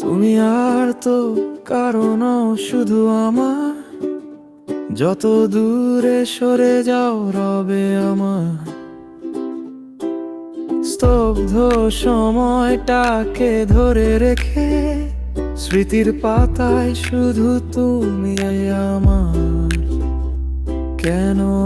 তুমি আর তো কারণ শুধু আমার। যত দূরে সরে যাও রবে আমার। স্তব্ধ সময়টাকে ধরে রেখে স্মৃতির পাতায় শুধু তুমি আমার। কেন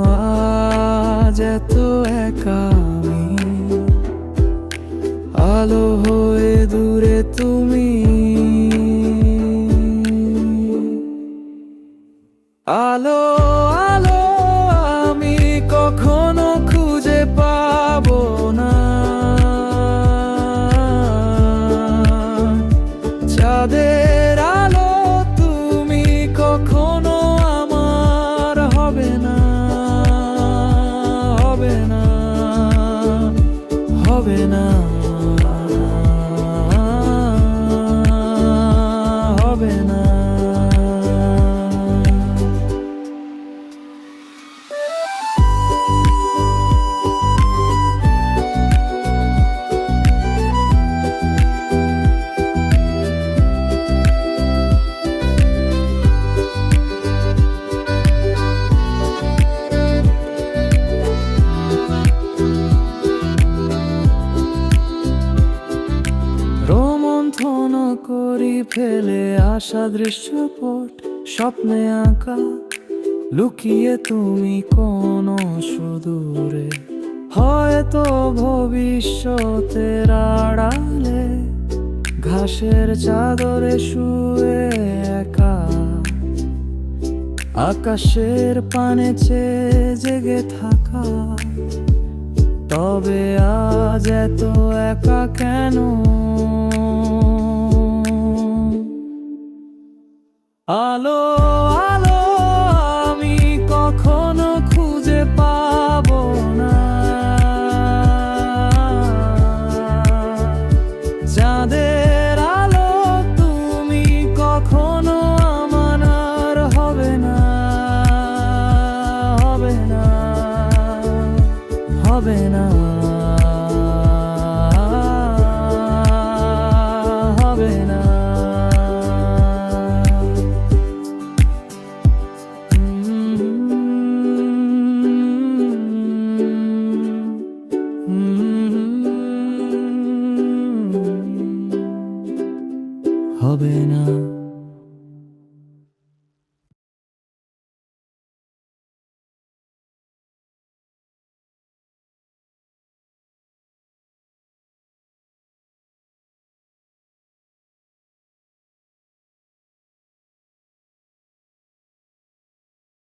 চাঁদের আলো তুমি কখনো আমার হবে না হবে না হবে না। রোমন্থন করি ফেলে আসা দৃশ্যপট, স্বপ্নে আঁকা। লুকিয়ে তুমি কোন সুদূরে, হয়তো ভবিষ্যতের আড়ালে। ঘাসের চাদরে শুয়ে একা। আকাশের পানে চেয়ে জেগে থাকা। তবে আজ এত একা কেন? আলো আলো আমি কখনো খুঁজে পাব না। চাঁদের আলো তুমি কখনো আমার আর হবে না হবে না হবে না। হবে না।